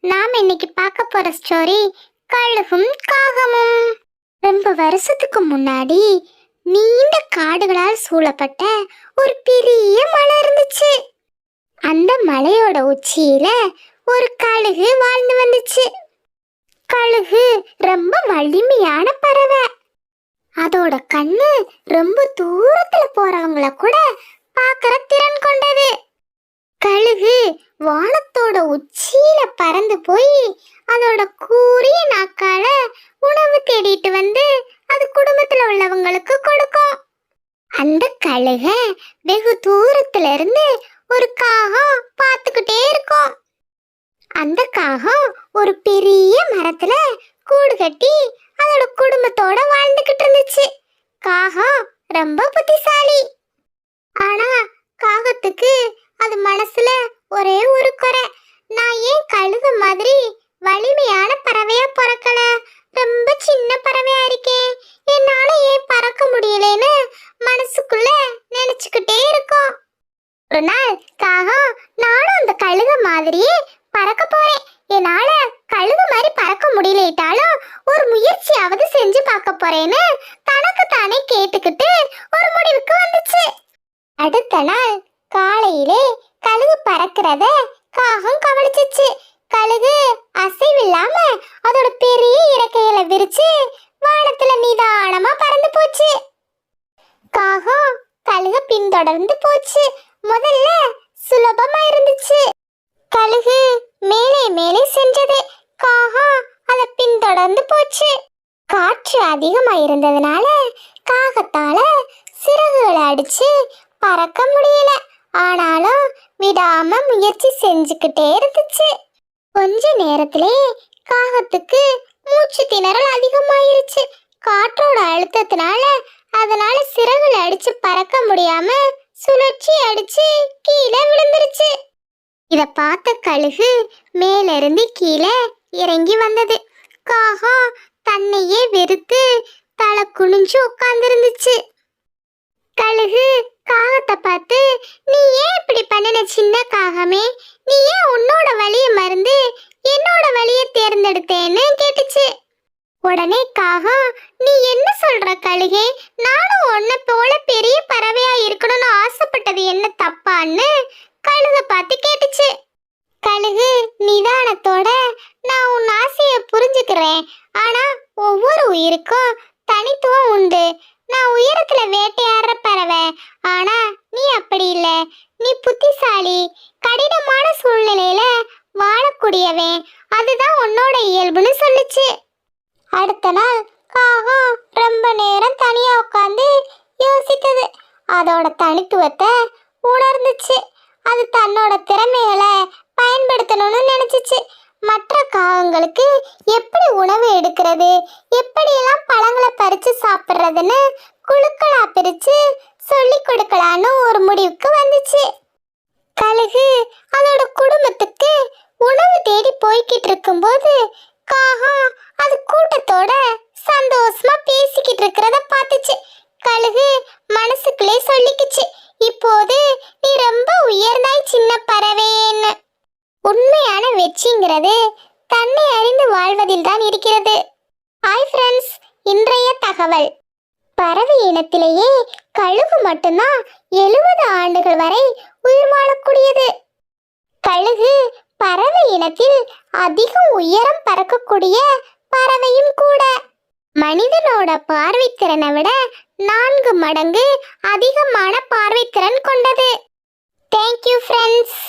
நாம் இன்னைக்கு பார்க்க போற ஸ்டோரி கழுகும் காகமும். ரொம்ப வருஷத்துக்கு முன்னாடி நீண்ட காடுகளால் சூழப்பட்ட ஒரு பெரிய மலை இருந்துச்சு. அந்த மலையோட உச்சியில ஒரு கழுகு வாழ்ந்து வந்துச்சு. கழுகு ரொம்ப வலிமையான பறவை. அதோட கண்ணு ரொம்ப தூரத்துல போறவங்கள கூட பாக்குற திறன் கொண்டது. கழுகு வானத்தோட உச்சியில பறந்து போய் அதோட கூரிய நாக்கால உணவு தேடிட்டு வந்து அது குடும்பத்துல உள்ளவங்களுக்கு கொடுக்கும். அந்த கழுக வெகு தூரத்துல இருந்து ஒரு காகம் பார்த்துக்கிட்டே இருக்கும். அந்த காகம் ஒரு பெரிய மரத்துல கூடு கட்டி அதோட குடும்பத்தோட வாழ்ந்துகிட்டு இருந்துச்சு. காகம் ரொம்ப புத்திசாலி. ஆனா காகத்துக்கு அது மனசுல ஒரே ஒரு குறை. நான் ஏன் கழுத மாதிரி வலிமையான பறவையா பிறக்கல? ரொம்ப சின்ன பறவையா இருக்கேன் என்னால ஏன் பறக்க முடியலன்னு மனசுக்குள்ள நினைச்சுக்கிட்டே இருக்கும். ஒரு நாள் காகம் நானும் அந்த கழுத மாதிரியே பறக்க போறேன். என்னால கழுத மாதிரி பறக்க முடியலைட்டாலும் ஒரு முயற்சியாவது செஞ்சு பார்க்க போறேன்னு தனக்கு தானே கேட்டுக்கிட்டு ஒரு முடிவுக்கு வந்துச்சு. அடுத்த நாள் காலையில பறக்கிறத காகம் கவனிச்சிச்சு. கழுகு அசைவில்லாம அதோட பெரிய இறக்கையில விரிச்சு வானத்துல நிதானமா பறந்து போச்சு. காகம் கழுக பின்தொடர்ந்து போச்சு. முதல்ல சுலபமா இருந்துச்சு. கழுகு மேலே மேலே சென்றது. காகம் அதை பின்தொடர்ந்து போச்சு. காற்று அதிகமா இருந்ததுனால காகத்தால சிறகுகளை அடிச்சு பறக்க முடியல. ஆனாலும் விடாம முயற்சி செஞ்சுக்கிட்டே இருந்துச்சு. கொஞ்ச நேரத்திலே காகத்துக்கு மூச்சு திணறல் அதிகமாயிருச்சு. காற்றோட அழுத்தத்தினால அதனால சிறகுல அடிச்சு பறக்க முடியாம சுழற்சி அடிச்சு கீழே விழுந்துருச்சு. இத பார்த்த கழுகு மேலிருந்து கீழே இறங்கி வந்தது. காகம் தன்னையே வெறுத்து தலை குனிஞ்சு உட்கார்ந்துருந்துச்சு. நீ ஏன் இப்படி பண்ணின சின்ன காகமே? நீ ஏன் உன்னோட வழிய மறந்து என்னோட வழிய தேர்ந்தெடுத்தேன்னு கேட்டுச்சு. உடனே காகம் நீ என்ன சொல்ற கழுகே? நானும் உன்னை போல பெரிய பறவையா இருக்கணும்னு ஆசைப்பட்டது என்ன தப்பான்னு கழுக பார்த்து கேட்டுச்சு. கழுகு நிதானத்தோட நான் உன் ஆசைய புரிஞ்சுக்கிறேன். ஆனா ஒவ்வொரு உயிருக்கும் தனித்துவம் உண்டு. நான் உயரத்துல வேட்டையாடுற பறவை. ஆனா நீ புத்திசாலி கடினமான சூழ்நிலையில வாழக்கூடியவன். அதுதான் உன்னோட இயல்புன்னு சொல்லுச்சு. அடுத்த நாள் காகம் ரொம்ப நேரம் தனியா உட்காந்து யோசித்தது. அதோட தனித்துவத்தை உணர்ந்துச்சு. அது தன்னோட திறமைகளை பயன்படுத்தணும்னு நினைச்சிச்சு. மற்ற காகங்களுக்கு எப்படி உணவு எடுக்கிறது எப்படியெல்லாம் பழங்களை பறித்து சாப்பிட்றதுன்னு குழுக்களாக பிரித்து சொல்லி கொடுக்கலான்னு ஒரு முடிவுக்கு வந்துச்சு கழுகு அதோட குடும்பத்துக்கு உணவு தேடி இருக்கும்போது காகம் அது கூட்டத்தோட சந்தோஷமா பேசிக்கிட்டு இருக்கிறத பார்த்துச்சு. கழுகு மனசுக்குள்ளே சொல்லிக்குச்சு இப்போது நீ ரொம்ப உயர்ந்தாய் சின்ன பறவைன்னு. உண்மையான வெற்றிங்கிறது தன்னை அறிந்து வாழ்வதில் தான் இருக்கிறது. ஹாய் ஃப்ரெண்ட்ஸ் இன்றைய தகவல். பறவை இனத்திலேயே கழுகு மட்டும்தான் எழுபது ஆண்டுகள் வரை உயிர் வாழக்கூடியது. பறவை அதிக அதிகம் உயரம் பறக்கக்கூடிய பறவையும் கூட. மனிதனோட பார்வைத்திறனை விட நான்கு மடங்கு அதிகமான பார்வைத்திறன் கொண்டது. Thank you friends